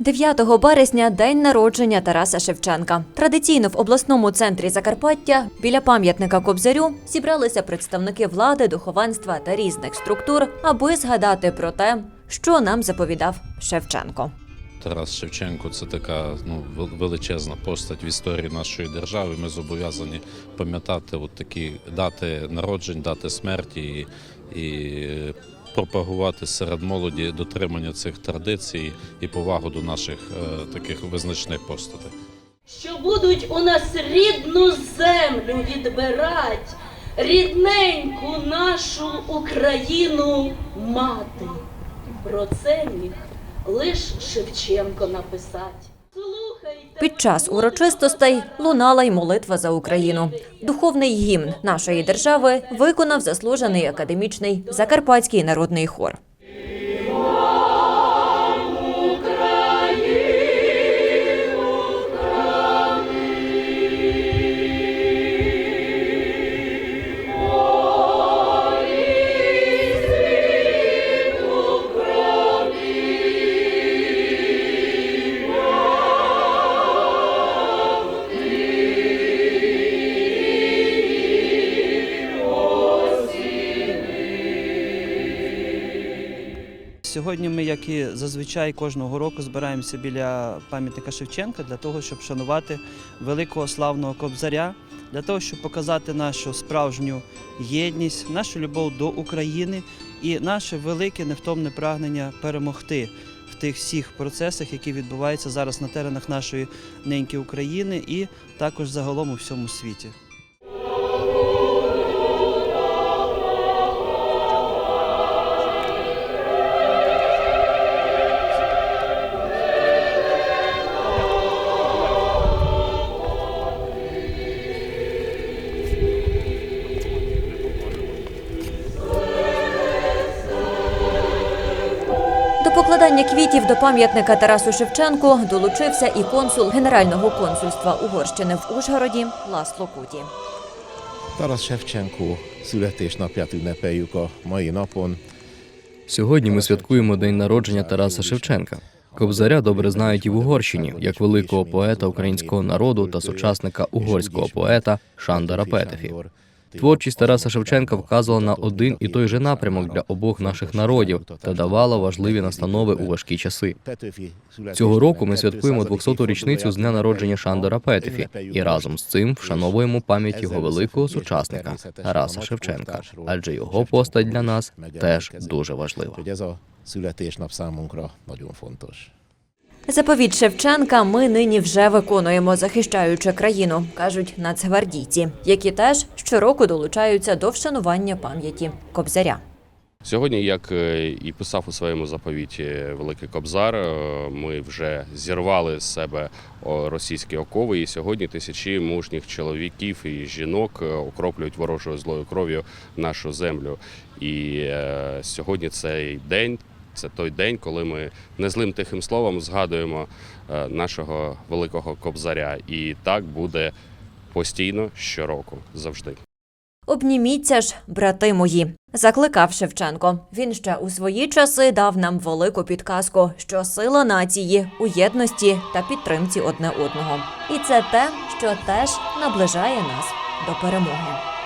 9 березня день народження Тараса Шевченка. Традиційно в обласному центрі Закарпаття біля пам'ятника Кобзарю зібралися представники влади, духовенства та різних структур, аби згадати про те, що нам заповідав Шевченко. Тарас Шевченко це така ну, величезна постать в історії нашої держави. Ми зобов'язані пам'ятати от такі дати народжень, дати смерті і, і пропагувати серед молоді дотримання цих традицій і повагу до наших е, таких визначних постатей. що будуть у нас рідну землю відбирать, рідненьку нашу Україну мати. Про це міг лиш Шевченко написати. Під час урочистостей лунала й молитва за Україну. Духовний гімн нашої держави виконав заслужений академічний закарпатський народний хор. Сьогодні ми, як і зазвичай кожного року, збираємося біля пам'ятника Шевченка для того, щоб шанувати великого славного кобзаря, для того, щоб показати нашу справжню єдність, нашу любов до України і наше велике невтомне прагнення перемогти в тих всіх процесах, які відбуваються зараз на теренах нашої неньки України і також загалом у всьому світі. Покладання квітів до пам'ятника Тарасу Шевченку долучився і консул Генерального консульства Угорщини в Ужгороді Ласло Куті. Taras Shevchenko születésnapját ünnepeljük a mai napon. Сьогодні ми святкуємо день народження Тараса Шевченка. Кобзаря добре знають і в Угорщині як великого поета українського народу та сучасника угорського поета Шандора Петефі. Творчість Тараса Шевченка вказувала на один і той же напрямок для обох наших народів та давала важливі настанови у важкі часи. Цього року ми святкуємо 200-ту річницю з дня народження Шандора Петефі і разом з цим вшановуємо пам'ять його великого сучасника Тараса Шевченка, адже його постать для нас теж дуже важлива. Születésnap számunkra nagyon fontos. Заповідь Шевченка ми нині вже виконуємо, захищаючи країну, кажуть нацгвардійці, які теж щороку долучаються до вшанування пам'яті Кобзаря. Сьогодні, як е, і писав у своєму заповіті Великий Кобзар, е, ми вже зірвали з себе російські окови, і сьогодні тисячі мужніх чоловіків і жінок е, окроплюють ворожою злою кров'ю нашу землю. І е, сьогодні цей день. Це той день, коли ми незлим тихим словом згадуємо е, нашого великого кобзаря, і так буде постійно щороку, завжди. Обніміться ж, брати мої, закликав Шевченко. Він ще у свої часи дав нам велику підказку, що сила нації у єдності та підтримці одне одного. І це те, що теж наближає нас до перемоги.